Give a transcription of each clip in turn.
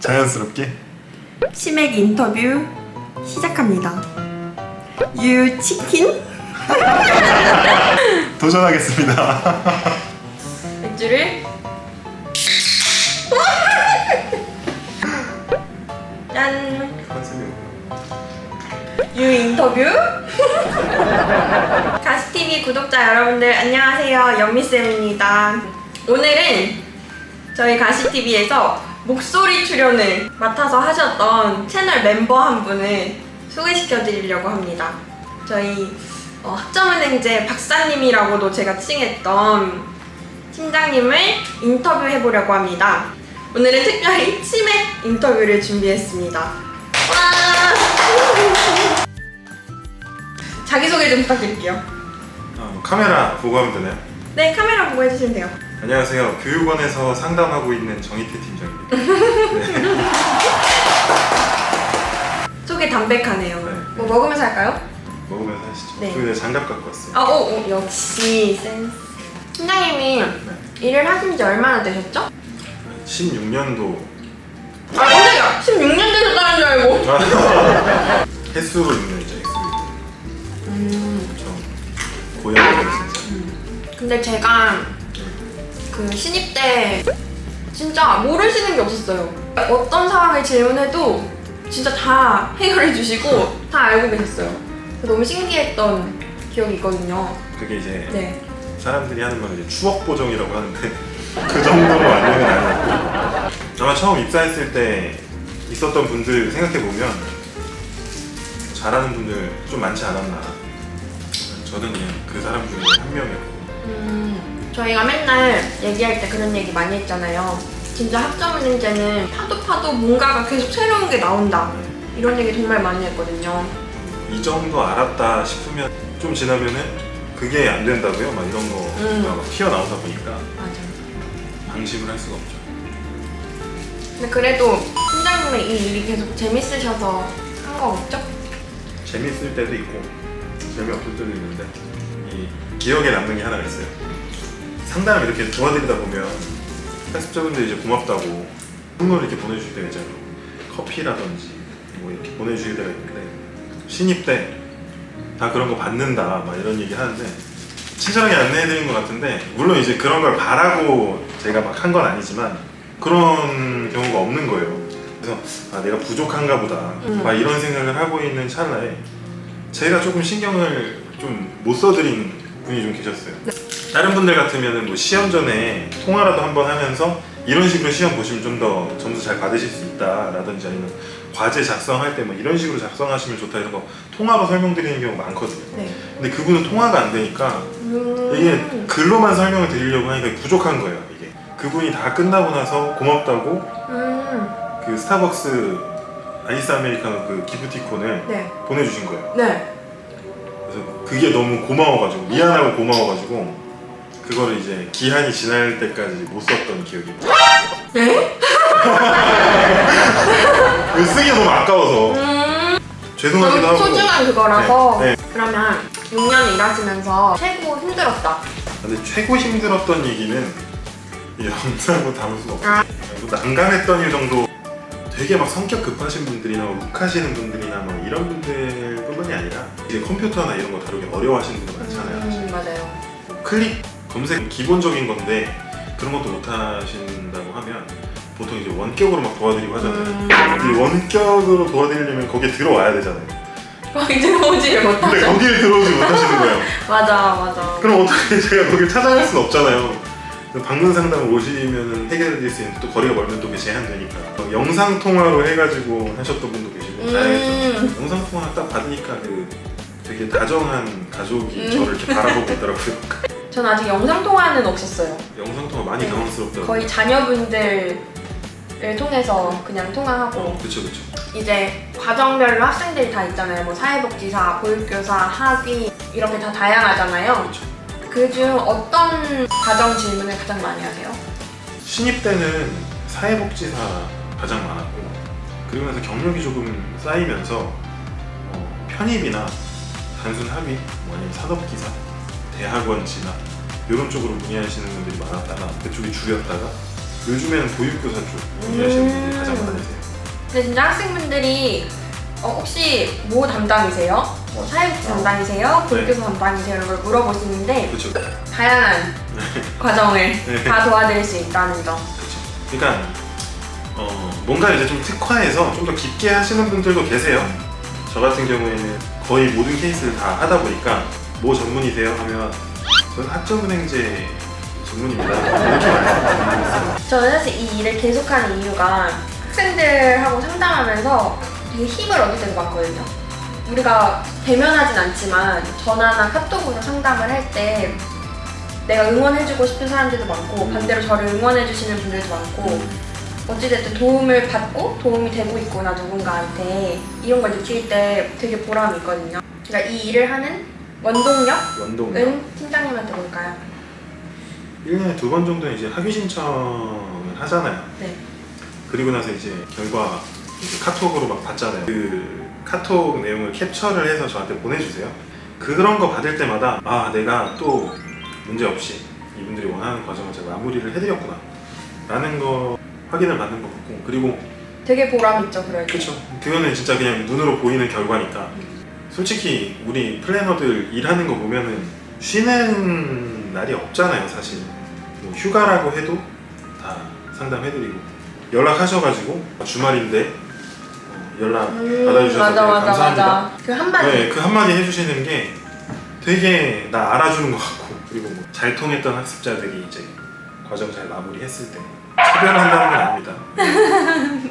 자연스럽게 치맥 인터뷰 시작합니다. 유 치킨 도전하겠습니다. 맥주를 짠. 유 인터뷰 가스TV 구독자 여러분들 안녕하세요. 연미쌤입니다. 오늘은 저희 가시TV에서 목소리 출연을 맡아서 하셨던 채널 멤버 한 분을 소개시켜 드리려고 합니다. 저희 어, 학점은행제 박사님이라고도 제가 칭했던 팀장님을 인터뷰해 보려고 합니다. 오늘은 특별히 치맥 인터뷰를 준비했습니다. 와! 자기소개 좀 부탁드릴게요. 어, 카메라 보고 하면 되나요? 네, 카메라 보고 해주시면 돼요. 안녕하세요. 교육원에서 상담하고 있는 정희태 팀장입니다. 소개 담백하네요. 네. 뭐 먹으면서 할까요? 먹으면서 하시죠. 네. 그리고 장갑 갖고 왔어요. 아, 오, 오 역시 센스. 팀장님이 네. 일을 하신 지 얼마나 되셨죠? 16년도 아, 깜짝이야. 16년 되셨다는 줄 알고. 횟수로 6년이죠. 근데 제가 그 신입 때 진짜 모르시는 게 없었어요. 어떤 상황을 질문해도 진짜 다 해결해 주시고 다 알고 계셨어요. 너무 신기했던 기억이 있거든요. 그게 이제 네. 사람들이 하는 말은 이제 추억 보정이라고 하는데 그 정도로 완전은 아니었고 아마 처음 입사했을 때 있었던 분들 생각해 보면 잘하는 분들 좀 많지 않았나 저는 그냥 그 사람 중에 한 명이었고 음, 저희가 맨날 얘기할 때 그런 얘기 많이 했잖아요. 진짜 학점은행제는 파도 파도 뭔가가 계속 새로운 게 나온다. 이런 얘기 정말 많이 했거든요. 이 정도 알았다 싶으면 좀 지나면은 그게 안 된다고요? 막 이런 거가 음. 막 튀어나오다 보니까 맞아요. 방심을 할 수가 없죠 근데 그래도 팀장님의 이 일이 계속 재밌으셔서 한거 없죠? 재밌을 때도 있고 재미없을 때도 있는데 이 기억에 남는 게 하나가 있어요. 상담을 이렇게 도와드리다 보면 학습자분들이 이제 고맙다고 선물을 이렇게 보내주실 때가 있잖아요. 커피라든지 뭐 이렇게 보내주실 때가 있는데 신입 때 다 그런 거 받는다 막 이런 얘기 하는데 친절하게 안내해드린 것 같은데 물론 이제 그런 걸 바라고 제가 막 한 건 아니지만 그런 경우가 없는 거예요. 그래서 아 내가 부족한가 보다 음. 막 이런 생각을 하고 있는 찰나에 제가 조금 신경을 좀 못 써드린 분이 좀 계셨어요. 다른 분들 같으면은 뭐 시험 전에 통화라도 한번 하면서 이런 식으로 시험 보시면 좀 더 점수 잘 받으실 수 있다라든지 아니면 과제 작성할 때 뭐 이런 식으로 작성하시면 좋다 이런 거 통화로 설명드리는 경우가 많거든요. 네. 근데 그분은 통화가 안 되니까 음. 이게 글로만 설명을 드리려고 하니까 부족한 거예요. 이게 그분이 다 끝나고 나서 고맙다고 음. 그 스타벅스 아이스 아메리카노 그 기프티콘을 네. 보내주신 거예요. 네. 그래서 그게 너무 고마워가지고 미안하고 고마워가지고 그거를 이제 기한이 지날 때까지 못 썼던 기억이 있어요. 네? 그 쓰기 너무 아까워서 음. 죄송하기도 너무 하고. 소중한 그거라서. 네, 그러면 6년 일하시면서 최고 힘들었다. 근데 최고 힘들었던 얘기는 이 영상으로 담을 수가 없어요. 아. 뭐 난감했던 일 정도 되게 막 성격 급하신 분들이나 뭐 욱하시는 분들이나 뭐 이런 분들뿐만이 아니라 이제 컴퓨터나 이런 거 다루기 어려워하시는 분들 많잖아요. 음, 맞아요. 클릭 검색 기본적인 건데 그런 것도 못 하신다고 하면 보통 이제 원격으로 막 도와드리고 하잖아요. 음. 이 원격으로 도와드리려면 거기에 들어와야 되잖아요. 거기 들어오지를 근데 못하죠. 거기에 들어오지 못하시는 거예요. 맞아, 맞아. 그럼 어떻게 제가 거길 찾아갈 수는 없잖아요. 방문 상담 오시면 해결해드릴 수 있는 또 거리가 멀면 또 그게 제한되니까 어, 영상 통화로 해가지고 하셨던 분도 계시고 음. 다양했죠. 영상 통화 딱 받으니까 그 되게 다정한 가족이 음. 저를 이렇게 바라보고 있더라고요. 전 아직 영상 통화는 없었어요. 영상 통화 많이 당황스럽더라고요. 거의 자녀분들을 통해서 그냥 통화하고 그쵸 그쵸. 이제 과정별로 학생들이 다 있잖아요. 뭐 사회복지사, 보육교사, 학위 이렇게 다 다양하잖아요. 그쵸. 그중 어떤 과정 질문을 가장 많이 하세요? 신입 때는 사회복지사 가장 많았고 나서 경력이 조금 쌓이면서 어, 편입이나 단순 합의, 뭐 아니면 산업기사, 대학원 진학 이런 쪽으로 문의하시는 분들이 많았다가 그쪽이 줄였다가 요즘에는 보육교사 쪽 문의하시는 분들이 음. 가장 많으세요. 근데 진짜 학생분들이 어, 혹시 뭐 담당이세요? 뭐 사회복지 담당이세요? 교육교사 담당이세요? 이런 걸 물어보시는데 그렇죠. 다양한 과정을 네. 다 도와드릴 수 있다는 점. 그러니까 어, 뭔가 이제 좀 특화해서 좀 더 깊게 하시는 분들도 계세요. 저 같은 경우에는 거의 모든 케이스를 다 하다 보니까 뭐 전문이세요 하면 저는 학점은행제 전문입니다. 이렇게 말씀드리겠어요. 저는 사실 이 일을 계속하는 이유가 학생들하고 상담하면서 되게 힘을 얻을 때도 많거든요. 우리가 대면하진 않지만 전화나 카톡으로 상담을 할 때 내가 응원해주고 싶은 사람들도 많고 반대로 저를 응원해주시는 분들도 많고 어찌됐든 도움을 받고 도움이 되고 있구나 누군가한테 이런 걸 느낄 때 되게 보람이 있거든요. 그러니까 이 일을 하는 원동력은 원동 팀장님한테 뭘까요? 1년에 두 번 정도 이제 학위 신청을 하잖아요. 네. 그리고 나서 이제 결과 이제 카톡으로 막 받잖아요. 그 카톡 내용을 캡처를 해서 저한테 보내주세요. 그런 거 받을 때마다 아 내가 또 문제 없이 이분들이 원하는 과정을 제가 마무리를 해드렸구나 라는 거 확인을 받는 것 같고 그리고 되게 보람 있죠, 그럴 때. 그렇죠. 그거는 진짜 그냥 눈으로 보이는 결과니까 솔직히 우리 플래너들 일하는 거 보면은 쉬는 날이 없잖아요 사실 뭐 휴가라고 해도 다 상담해드리고 연락하셔가지고 주말인데 어, 연락 음, 받아주셔서 맞아, 되게 맞아, 감사합니다 맞아. 그 한마디. 네, 그 한마디 해주시는 게 되게 나 알아주는 것 같고 그리고 뭐잘 통했던 학습자들이 이제 과정 잘 마무리했을 때 차별한다는 건 아닙니다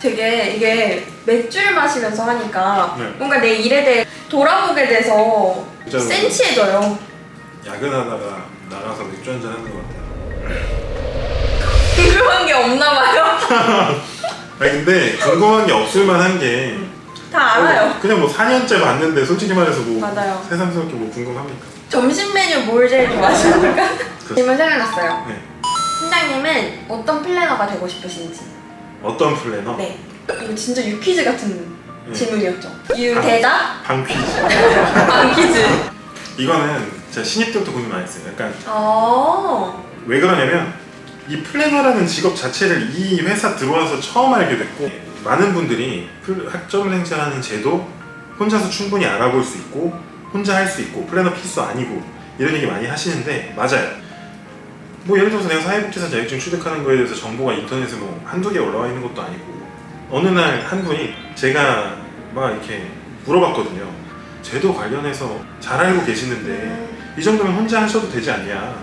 되게 이게 맥주를 마시면서 하니까 네. 뭔가 내 일에 대해 돌아보게 돼서 진짜로 센치해져요. 야근하다가 나가서 맥주 한잔 하는 것 같아요 궁금한 게 없나 봐요. 아니 근데 궁금한 게 없을 만한 게 다 알아요. 어, 그냥 뭐 4년째 봤는데 솔직히 말해서 뭐 맞아요. 새삼스럽게 뭐 궁금합니까? 점심 메뉴 뭘 제일 좋아하십니까? 그- 질문 생각났어요. 네. 팀장님은 어떤 플래너가 되고 싶으신지. 어떤 플래너? 네. 이거 진짜 유퀴즈 같은 네. 질문이었죠. 유 아. 대답, 방 퀴즈 안 퀴즈. 이거는 제가 신입 때부터 고민 많이 했어요 약간 어. 왜 그러냐면 이 플래너라는 직업 자체를 이 회사 들어와서 처음 알게 됐고 많은 분들이 플- 학점을 행사하는 제도 혼자서 충분히 알아볼 수 있고 혼자 할 수 있고 플래너 필수 아니고 이런 얘기 많이 하시는데 맞아요. 뭐 예를 들어서 내가 사회복지사 자격증 취득하는 거에 대해서 정보가 인터넷에 뭐 한두 개 올라와 있는 것도 아니고 어느 날 한 분이 제가 막 이렇게 물어봤거든요. 제도 관련해서 잘 알고 계시는데 음, 이 정도면 혼자 하셔도 되지 않냐?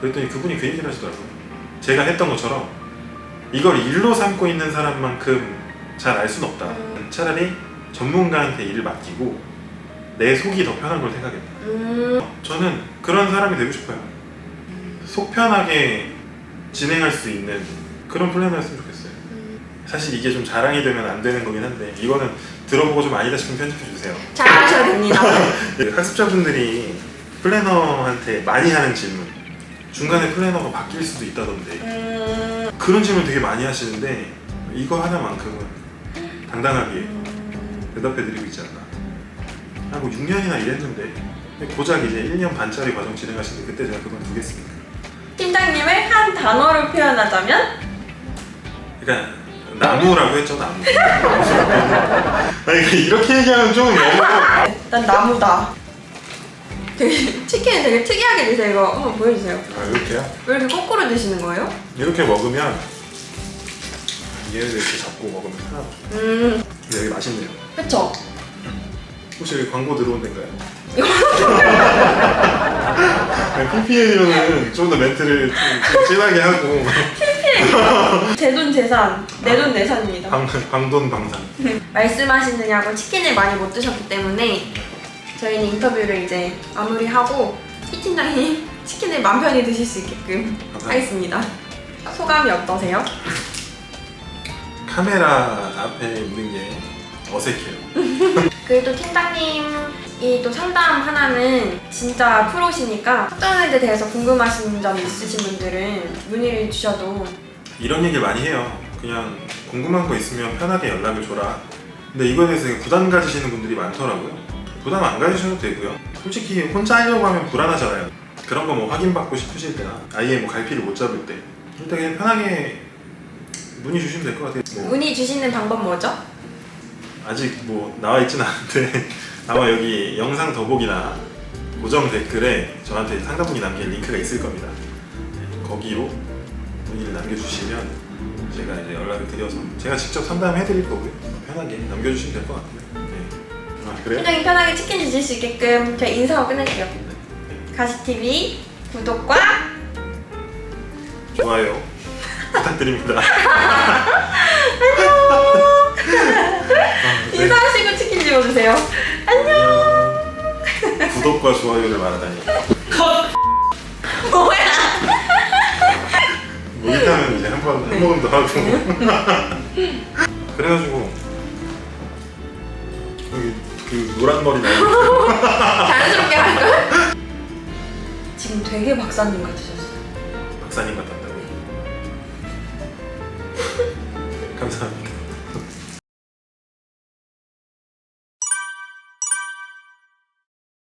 그랬더니 그분이 그 얘기를 하시더라고요 제가 했던 것처럼 이걸 일로 삼고 있는 사람만큼 잘 알 수는 없다. 음. 차라리 전문가한테 일을 맡기고 내 속이 더 편한 걸 생각했다 음, 저는 그런 사람이 되고 싶어요. 속 편하게 진행할 수 있는 그런 플래너였으면 좋겠어요. 음. 사실 이게 좀 자랑이 되면 안 되는 거긴 한데 이거는 들어보고 좀 아니다 싶으면 편집해 주세요. 잘하셔야 됩니다. 그 학습자분들이 플래너한테 많이 하는 질문 중간에 플래너가 바뀔 수도 있다던데. 음, 그런 질문 되게 많이 하시는데 이거 하나만큼은 당당하게 음. 대답해드리고 있지 않나. 하고 6년이나 일했는데 고작 이제 1년 반짜리 과정 진행하시는데 그때 제가 그만두겠습니다 팀장님을 한 단어로 표현하자면? 그러니까 나무라고 했죠 나무. 아니 그러니까 이렇게 얘기하면 좀 너무 난 나무다. 되게 치킨은 되게 특이하게 드세요. 이거 한번 보여주세요. 아, 이렇게요? 왜 이렇게 거꾸로 드시는 거예요? 이렇게 먹으면 얘를 이렇게 잡고 먹으면 편하죠 음, 되게 맛있네요 그쵸. 혹시 여기 광고 들어온 데인가요? PPL로는 좀 더 멘트를 좀, 좀 진하게 하고 제 돈 재산, 내 돈 내산입니다. 방, 방돈 방산 말씀하시느냐고 치킨을 많이 못 드셨기 때문에 저희는 인터뷰를 이제 마무리 하고 피 팀장님 치킨을 맘 편히 드실 수 있게끔 감사합니다. 하겠습니다. 소감이 어떠세요? 카메라 앞에 있는 게 어색해요 그래도 팀장님이 또 상담 하나는 진짜 프로시니까 학점에 대해서 궁금하신 점 있으신 분들은 문의를 주셔도 이런 얘기를 많이 해요 그냥 궁금한 거 있으면 편하게 연락을 줘라 근데 이거에 대해서 되게 부담 가지시는 분들이 많더라고요 부담 안 가지셔도 되고요 솔직히 혼자 하려고 하면 불안하잖아요 그런 거 뭐 확인받고 싶으실 때나 아예 뭐 갈피를 못 잡을 때 일단 그냥 편하게 문의 주시면 될 것 같아요. 뭐 문의 주시는 방법 뭐죠? 아직 뭐 나와 있진 않은데 아마 여기 영상 더보기나 고정 댓글에 저한테 상담문의 남길 링크가 있을 겁니다. 네, 거기로 문의를 남겨주시면 제가 이제 연락을 드려서 제가 직접 상담해 드릴 거고요. 편하게 남겨주시면 될 것 같아요. 네. 아 그래요? 팀장님 편하게 치킨 주실 수 있게끔 저희 인사하고 끝낼게요. 네. 가시TV 구독과 좋아요 부탁드립니다. 아, 네. 인사하시고 치킨 집어주세요. 안녕. 구독과 좋아요를 말하다니. 뭐야? 모니터는 이제 한번 한 번도 하고. 그래가지고 여기 그 노란 머리 나오는 자연스럽게 할까요? 지금 되게 박사님 같으셨어요. 박사님 같았다고. 감사합니다.